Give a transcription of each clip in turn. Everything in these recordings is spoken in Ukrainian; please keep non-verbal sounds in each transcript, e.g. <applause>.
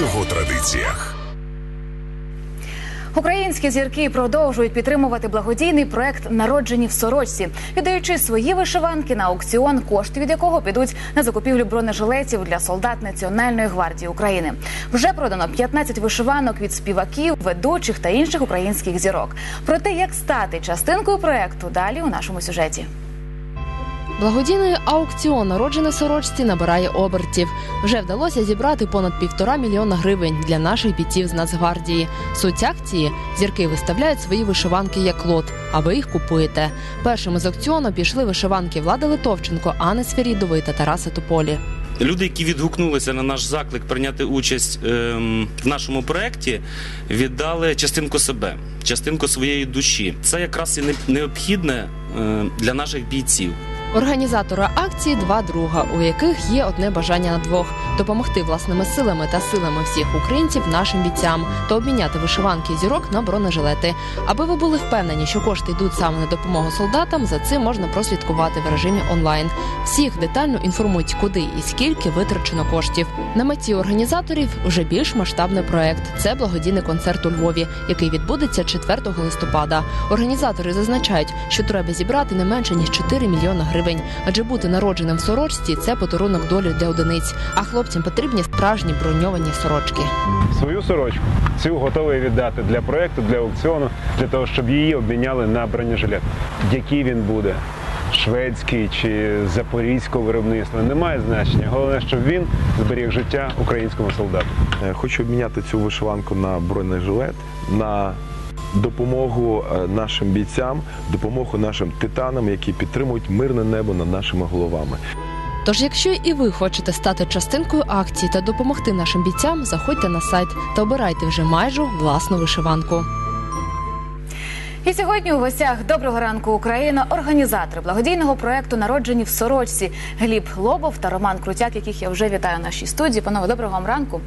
його традиціях. Українські зірки продовжують підтримувати благодійний проект Народжені в сорочці, віддаючи свої вишиванки на аукціон, кошти від якого підуть на закупівлю бронежилетів для солдат Національної гвардії України. Вже продано 15 вишиванок від співаків, ведучих та інших українських зірок. Про те, як стати частинкою проекту, далі у нашому сюжеті. Благодійний аукціон народжених сорочці набирає обертів. Вже вдалося зібрати понад півтора мільйона гривень для наших бійців з Нацгвардії. Суть акції зірки виставляють свої вишиванки як лот, а ви їх купуєте. Першими з аукціону пішли вишиванки Влади Литовченко, Анни Сферідової та Тараса Тополі. Люди, які відгукнулися на наш заклик прийняти участь ем, в нашому проєкті, віддали частинку себе, частинку своєї душі. Це якраз і необхідне е, для наших бійців. Організатора акції два друга, у яких є одне бажання на двох допомогти власними силами та силами всіх українців нашим бійцям та обміняти вишиванки зірок на бронежилети. Аби ви були впевнені, що кошти йдуть саме на допомогу солдатам, за цим можна прослідкувати в режимі онлайн. Всіх детально інформують, куди і скільки витрачено коштів. На меті організаторів вже більш масштабний проект. Це благодійний концерт у Львові, який відбудеться 4 листопада. Організатори зазначають, що треба зібрати не менше ніж 4 мільйони гривень. Адже бути народженим в сорочці це подарунок долі для одиниць. А хлопцям потрібні справжні броньовані сорочки. Свою сорочку цю готовий віддати для проєкту, для аукціону, для того, щоб її обміняли на бронежилет. Який він буде? Шведський чи запорізького виробництва немає значення. Головне, щоб він зберіг життя українському солдату. Е, Хочу обміняти цю вишиванку на бронежилет, на допомогу е, нашим бійцям, допомогу нашим титанам, які підтримують мирне небо над нашими головами. Тож, якщо і ви хочете стати частинкою акції та допомогти нашим бійцям, заходьте на сайт та обирайте вже майже власну вишиванку. І сьогодні у гостях доброго ранку Україна, організатори благодійного проекту Народжені в сорочці Гліб Лобов та Роман Крутяк, яких я вже вітаю в нашій студії. Панове, доброго вам ранку.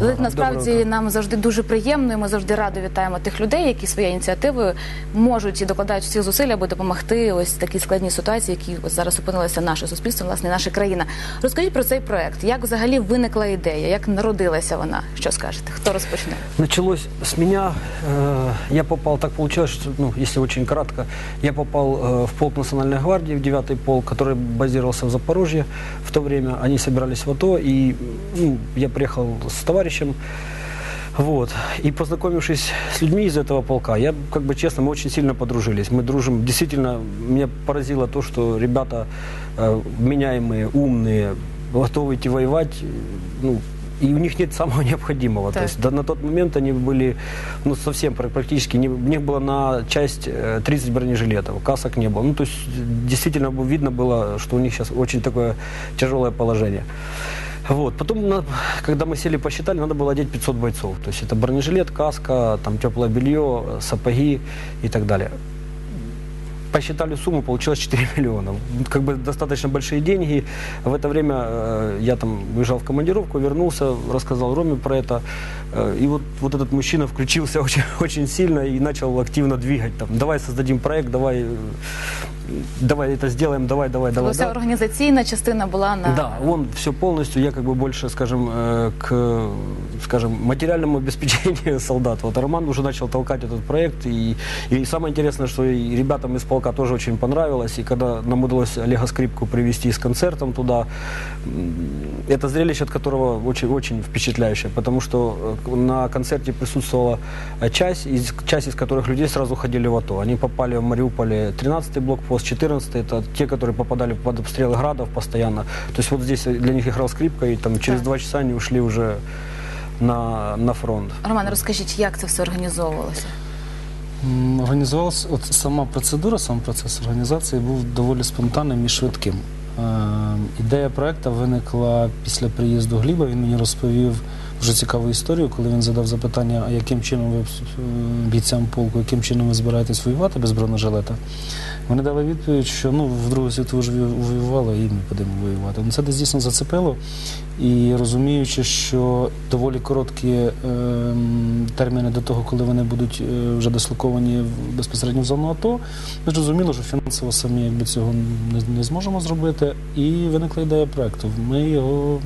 Але насправді нам завжди дуже приємно. і Ми завжди радо вітаємо тих людей, які своєю ініціативою можуть і докладають всіх зусиль, аби допомогти ось такі складні ситуації, які ось зараз опинилося наше суспільство, власне, наша країна. Розкажіть про цей проект. Як взагалі виникла ідея? Як народилася вона? Що скажете? Хто розпочне? Началось с меня. Э, Я попал, так получилось, что, ну, если очень кратко, я попал э, в полк Национальной гвардии, в 9 полк, который базировался в Запорожье в то время. Они собирались в АТО, и ну, я приехал с товарищем. Вот. И познакомившись с людьми из этого полка, я, как бы честно, мы очень сильно подружились. Мы дружим. Действительно, меня поразило то, что ребята э, вменяемые, умные, готовы идти воевать. Ну, и у них нет самого необходимого. Так. То есть да, на тот момент они были ну, совсем пр- практически, не, у них было на часть э, 30 бронежилетов, касок не было. Ну, то есть действительно было видно было, что у них сейчас очень такое тяжелое положение. Вот. Потом, на- когда мы сели посчитали, надо было одеть 500 бойцов. То есть это бронежилет, каска, там теплое белье, сапоги и так далее. Посчитали сумму, получилось 4 <laughs> миллиона. Как бы достаточно большие деньги. В это время э, я там уезжал в командировку, вернулся, рассказал Роме про это. Э, и вот, вот этот мужчина включился <laughs> очень, очень сильно и начал активно двигать. Там, давай создадим проект, давай, э, давай это сделаем, давай, давай, давай. Вся давай. організаційна частина була на Да, он все полностью, я как бы больше, скажем, э, к, скажем, материальному обеспечению <laughs> солдат. Вот Роман уже начал толкать этот проект, и, и самое интересное, что и ребятам из полка тоже очень понравилось, и когда нам удалось Олега Скрипку привести с концертом туда, м, это зрелище, от которого очень, очень впечатляющее, потому что э, на концерте присутствовала э, часть, из, часть из которых людей сразу ходили в АТО. Они попали в Мариуполе 13-й блокпост, 14-й, это те, которые попадали под обстрелы градов постоянно. То есть вот здесь для них играл скрипка, и там через Так. два часа они ушли уже на, на фронт. Роман, розкажіть, як це все організовувалося? М, Організувалася от сама процедура, сам процес організації був доволі спонтанним і швидким. Е, ідея проекту виникла після приїзду Гліба. Він мені розповів вже цікаву історію, коли він задав запитання, а яким чином ви е, бійцям полку, яким чином ви збираєтесь воювати без бронежилета. Вони дали відповідь, що ну в Другу світову ж воювали, і ми будемо воювати. Ну, це десь дійсно зацепило. І розуміючи, що доволі короткі ем, терміни до того, коли вони будуть е, вже дислоковані в- безпосередньо в зону АТО, ми зрозуміло, що фінансово самі якби цього не, не зможемо зробити. І виникла ідея проекту. Ми його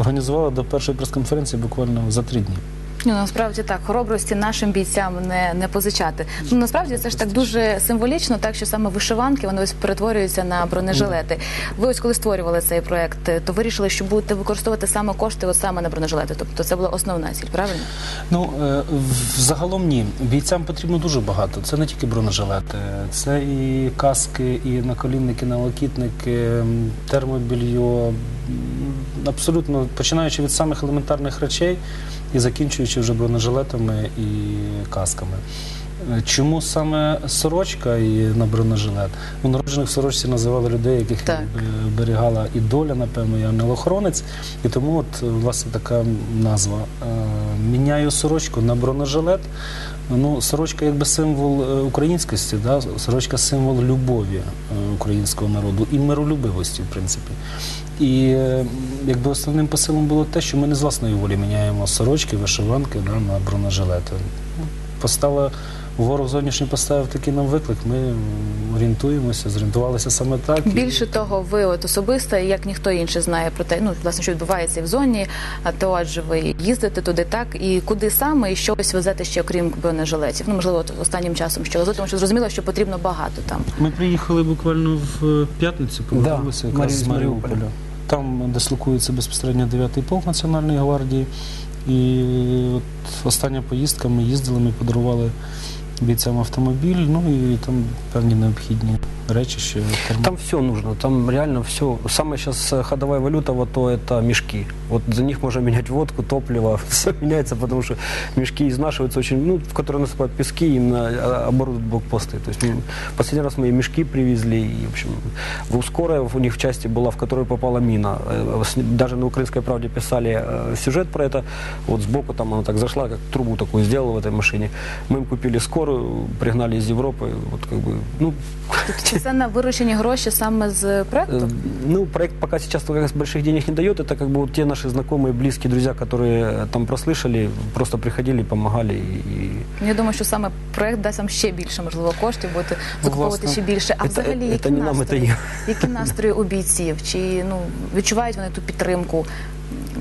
Організували до першої прес-конференції буквально за три дні. Ну, насправді так, хоробрості нашим бійцям не, не позичати. Ну насправді це ж так дуже символічно, так що саме вишиванки вони ось перетворюються на бронежилети. Ви ось коли створювали цей проект, е, то вирішили, що будете використовувати саме кошти, от саме на бронежилети. Тобто це була основна ціль, правильно? Ну е, в- загалом ні. Бійцям потрібно дуже багато. Це не тільки бронежилети, це і каски, і наколінники, налокітники, термобільйо. Абсолютно починаючи від самих елементарних речей і закінчуючи вже бронежилетами і касками. Е, Чому саме сорочка і на бронежилет? У народжених в сорочці називали людей, яких Так. берігала і доля, напевно, і ангел-охоронець. І тому от власне така назва. Е, Міняю сорочку на бронежилет. Ну, сорочка якби символ е, українськості, да? сорочка символ любові е, українського народу і миролюбивості, в принципі. І е, якби основним посилом було те, що ми не з власної волі міняємо сорочки, вишиванки да, на бронежилети. Ну, Постала ворог зовнішній поставив такий нам виклик. Ми орієнтуємося, зорієнтувалися саме так. І- Більше того, ви от особисто, як ніхто інший знає про те, ну власне, що відбувається і в зоні, а то адже ви їздите туди, так і куди саме і що ось везете ще окрім бронежилетів. Ну можливо, от останнім часом що везете, тому що зрозуміло, що потрібно багато там. Ми приїхали буквально в п'ятницю, повернулися Да, якраз з. Маріуполя. Там дислокується безпосередньо 9-й полк Національної гвардії. І от остання поїздка ми їздили, ми подарували бійцям автомобіль, ну і там певні необхідні речі, що кермо- Там все нужно, там реально все. Самая сейчас ходовая валюта в АТО это мешки. Вот за них можно <laughs> менять водку, топливо, <laughs> все меняется, потому что мешки изнашиваются очень, ну, в которые насыпают пески, именно а, оборудуют блокпосты. То есть мы- последний раз мы и мешки привезли, и, в общем, в Ускоре у них в части была, в которую попала мина. Э, с- Даже на «Украинской правде» писали э, сюжет про это. Вот сбоку там она так зашла, как трубу такую сделала в этой машине. Мы им купили скорую, пригнали из Европы. Вот как бы, ну, Чи це на виручені гроші саме з проекту? Э, Ну, проект пока сейчас как раз больших денег не дает. Это как бы вот те наши знакомые, близкие друзья, которые э, там прослышали, просто приходили, помогали. И... Ну, Я думаю, що саме проект дасть вам ще більше можливо коштів, будете Ну, закуповувати власне, ще більше. А це- взагалі, це які не нам, настрої? це їм. Які настрої у бійців? Чи ну відчувають вони ту підтримку м,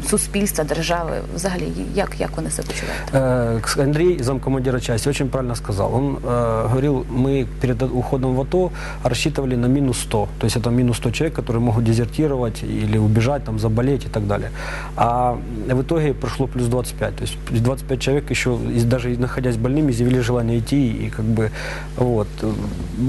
суспільства, держави? Взагалі, як, як вони себе почувають? Э, Андрей, замкомандира части, очень правильно сказал. Он э, говорил, мы перед уходом в АТО рассчитывали на минус 100. То есть это минус 100 человек, которые могут дезертировать или убежать, там, заболеть и так далее. А в итоге прошло плюс 25. То есть плюс 25 человек еще, даже находясь больными, изъявили желание идти. И как бы, вот.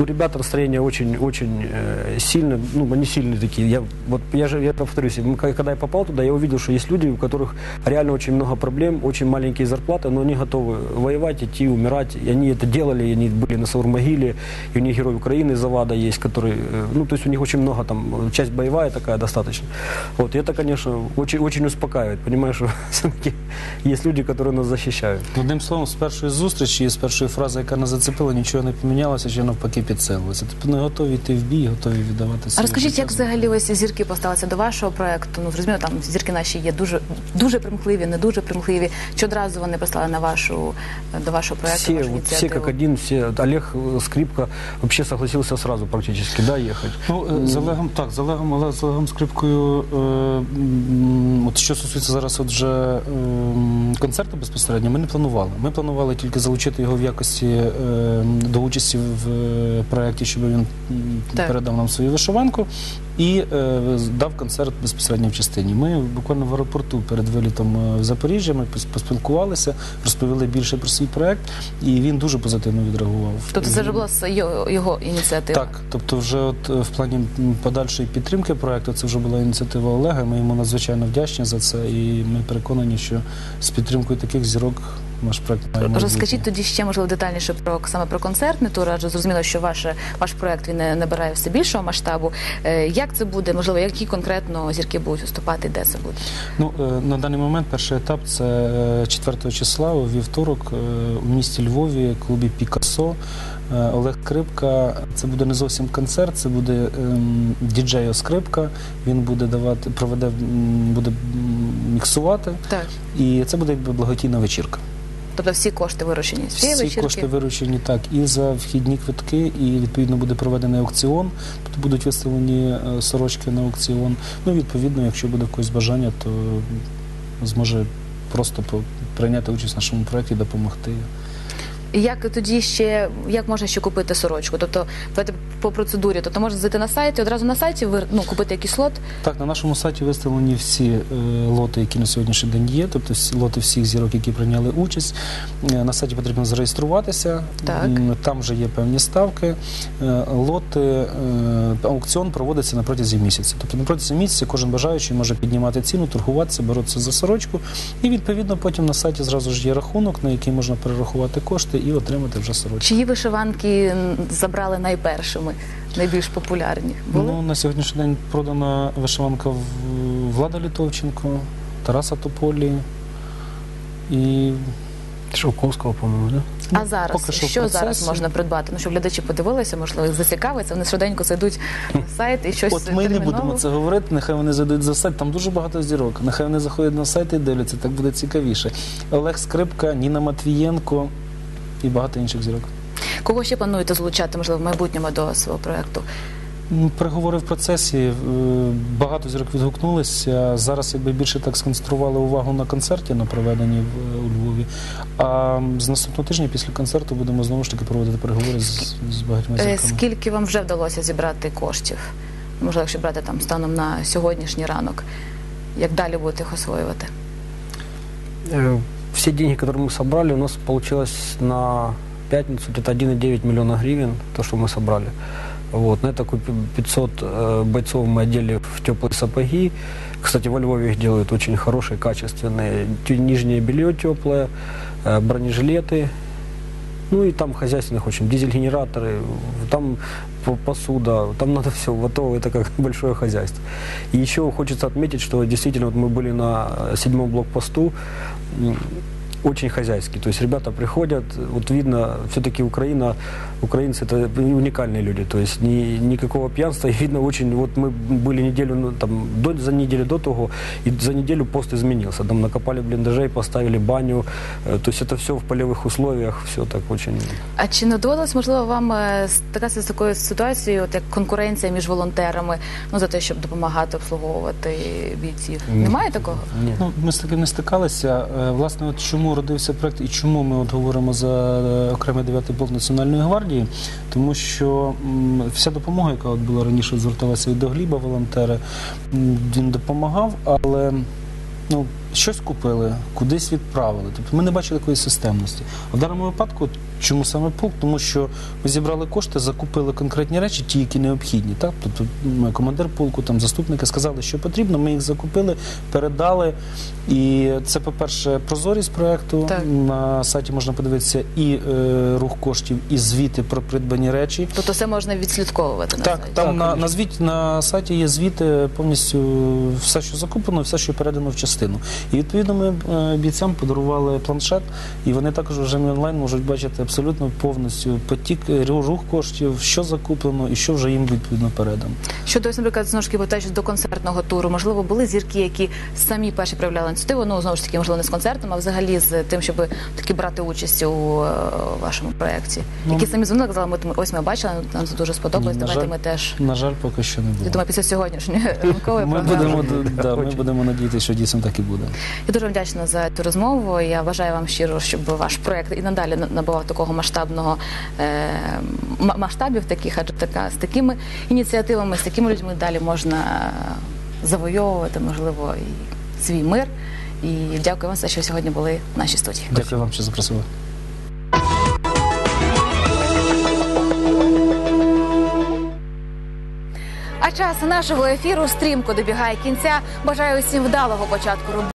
У ребят настроение очень-очень э, сильно, ну, они сильные такие. Я, вот, я же, я повторюсь, когда я попал туда, я увидел, что есть люди, у которых реально очень много проблем, очень маленькие зарплаты, но они готовы воевать, идти, умирать. И они это делали, и они были на Саурмогиле, и у них герой Украины Завада есть, который, э, ну, то есть у них очень много там, э, часть боевая такая достаточно. Вот, и это, конечно, очень, очень успокаивает, понимаешь, что <laughs> все-таки есть люди, которые нас защищают. Одним словом, з першої зустрічі, з першої фрази, яка нас зацепила, нічого не помінялося, чи навпаки підсилилося. Тобто не готові йти в бій, готові віддавати А своє розкажіть, життя як за взагалі ось зірки поставилися до вашого проекту? Ну зрозуміло, там зірки наші є дуже дуже примхливі, не дуже примхливі. Чи одразу вони прислали на вашу до вашого проекту? Все, вашу вот все ініціативу? один, все. Олег э, Скрипка вообще согласился сразу практически, да, ехать. Ну, е, з Олегом, так, з Олегом, але з Олегом Скрипкою, е, от що стосується зараз от вже е, концерту безпосередньо, ми не планували. Ми планували тільки залучити його в якості е, до участі в е, проєкті, щоб він Так. передав нам свою вишиванку і е, дав концерт безпосередньо в частині. Ми буквально в аеропорту перед вилітом е, в Запоріжжя ми поспілкувалися, розповіли більше про свій проєкт, і він дуже позитивно відреагував. Тобто це вже була його, його ініціатива? так, тобто, вже от е, в плані подальшої підтримки проекту це вже була ініціатива Олега. Ми йому надзвичайно вдячні за це, і ми переконані, що з підтримкою таких зірок наш проект має. Розкажіть тоді ще можливо детальніше про саме про концертний тур, адже зрозуміло, що ваше ваш проект він набирає все більшого масштабу. Е, Як це буде? Можливо, які конкретно зірки будуть виступати, де це буде? Ну е, на даний момент перший етап це е, 4 числа у вівторок е, у місті Львові, клубі Пікасо. Е, Олег Скрипка. Це буде не зовсім концерт, це буде ем, діджей Скрипка. Він буде давати, проведе, буде міксувати, Так. і це буде якби благодійна вечірка. Тобто всі кошти виручені з цієї Всі вечірки. кошти виручені так і за вхідні квитки, і відповідно буде проведений аукціон. Тобто будуть виставлені е, сорочки на аукціон. Ну, відповідно, якщо буде в когось бажання, то зможе просто по- прийняти участь в нашому проєкті, допомогти. Як тоді ще як можна ще купити сорочку? Тобто по процедурі, тобто можна зайти на сайт і одразу на сайті ну, купити якийсь лот. Так, на нашому сайті виставлені всі е, лоти, які на сьогоднішній день є, тобто всі лоти всіх зірок, які прийняли участь. Е, на сайті потрібно зареєструватися. Так. Там вже є певні ставки. Е, лоти, аукціон проводиться на протязі місяця. Тобто на протязі місяця кожен бажаючий може піднімати ціну, торгуватися, боротися за сорочку. І відповідно потім на сайті зразу ж є рахунок, на який можна перерахувати кошти і отримати вже сорочку. Чиї вишиванки забрали найпершими, найбільш популярні? Були? Ну, на сьогоднішній день продана вишиванка Влада Літовченко, Тараса Тополі. І Шелковского, по-моему, да? а зараз поки що що, зараз можна придбати? Ну щоб глядачі подивилися, можливо, їх зацікавиться. Вони швиденько зайдуть на сайт і щось от ми не будемо це говорити, нехай вони зайдуть за сайт, там дуже багато зірок. Нехай вони заходять на сайт і дивляться, так буде цікавіше. Олег Скрипка, Ніна Матвієнко і багато інших зірок. Кого ще плануєте залучати, можливо, в майбутньому до свого проекту? М, Переговори в процесі. е, Багато зірок відгукнулися. Зараз якби більше так сконцентрували увагу на концерті, на проведенні в, у Львові. А з наступного тижня після концерту будемо знову ж таки проводити переговори з, з багатьма Е, зірками. Скільки вам вже вдалося зібрати коштів? Можливо, якщо брати там станом на сьогоднішній ранок, як далі будете їх освоювати? Э, Все деньги, которые мы собрали, у нас получилось на пятницу где-то 1,9 миллиона гривен, то, что мы собрали. Вот. На это купи- 500 э, бойцов мы одели в теплые сапоги. Кстати, во Львове их делают очень хорошие, качественные. Тю- Нижнее белье теплое, э, бронежилеты. Ну и там хозяйственных очень, дизель-генераторы, там по- посуда, там надо все готово, это как <laughs> большое хозяйство. И еще хочется отметить, что действительно вот мы были на э, седьмом блокпосту, м, очень хозяйский. То есть ребята приходят, вот видно, все-таки Украина, украинцы это уникальные люди. То есть ни, никакого пьянства. И видно очень, вот мы были неделю, ну, там, до, за неделю до того, и за неделю пост изменился. Там накопали блиндажей, поставили баню. Э, То есть это все в полевых условиях, все так очень... А чи не доводилось, можливо, вам е, стикатися з такою ситуацією, от як конкуренція між волонтерами, ну за те, щоб допомагати обслуговувати бійців? Немає такого? Нет. Ну, ми з таким не стикалися. Е, Власне, от чому родився проект і чому ми от говоримо за е, окремий 9-й полк Національної гвардії? Тому що вся допомога, яка от була раніше зверталася від до Гліба, волонтери, він допомагав, але ну, щось купили, кудись відправили. Тобто ми не бачили такої системності. В даному випадку, чому саме полк? Тому що ми зібрали кошти, закупили конкретні речі, ті, які необхідні. Так? Тобто командир полку, там, заступники сказали, що потрібно, ми їх закупили, передали. І це, по-перше, прозорість проекту. Так. На сайті можна подивитися і е, рух коштів, і звіти про придбані речі. Тобто все можна відслідковувати на Так, сайті? там на, на, звіт, на сайті є звіти повністю все, що закуплено, все, що передано в частину. І відповідно ми е, бійцям подарували планшет, і вони також вже онлайн можуть бачити абсолютно повністю потік е, рух коштів, що закуплено і що вже їм відповідно передано. Щодо, ось, наприклад, знову ж таки повертаючись до концертного туру, можливо, були зірки, які самі перші проявляли ініціативу, ну знову ж таки, можливо, не з концертом, а взагалі з тим, щоб таки брати участь у е, вашому проєкті. Ну, які самі дзвонили, казали, ми ось ми бачили, нам це дуже сподобалось. Ні, Давайте жаль, ми теж. На жаль, поки що не Я було. думаю, після сьогоднішньої <laughs> ранкової Ми програми. будемо, да, ми будемо надіятися, що дійсно так і буде. Я дуже вдячна за цю розмову. Я бажаю вам щиро, щоб ваш проект і надалі набував такого масштабного е, масштабів таких, адже така з такими ініціативами, з такими людьми далі можна завойовувати, можливо, і свій мир. І дякую вам за що сьогодні були в нашій студії. Дякую вам, що запросили. А час нашого ефіру стрімко добігає кінця. Бажаю усім вдалого початку роботи.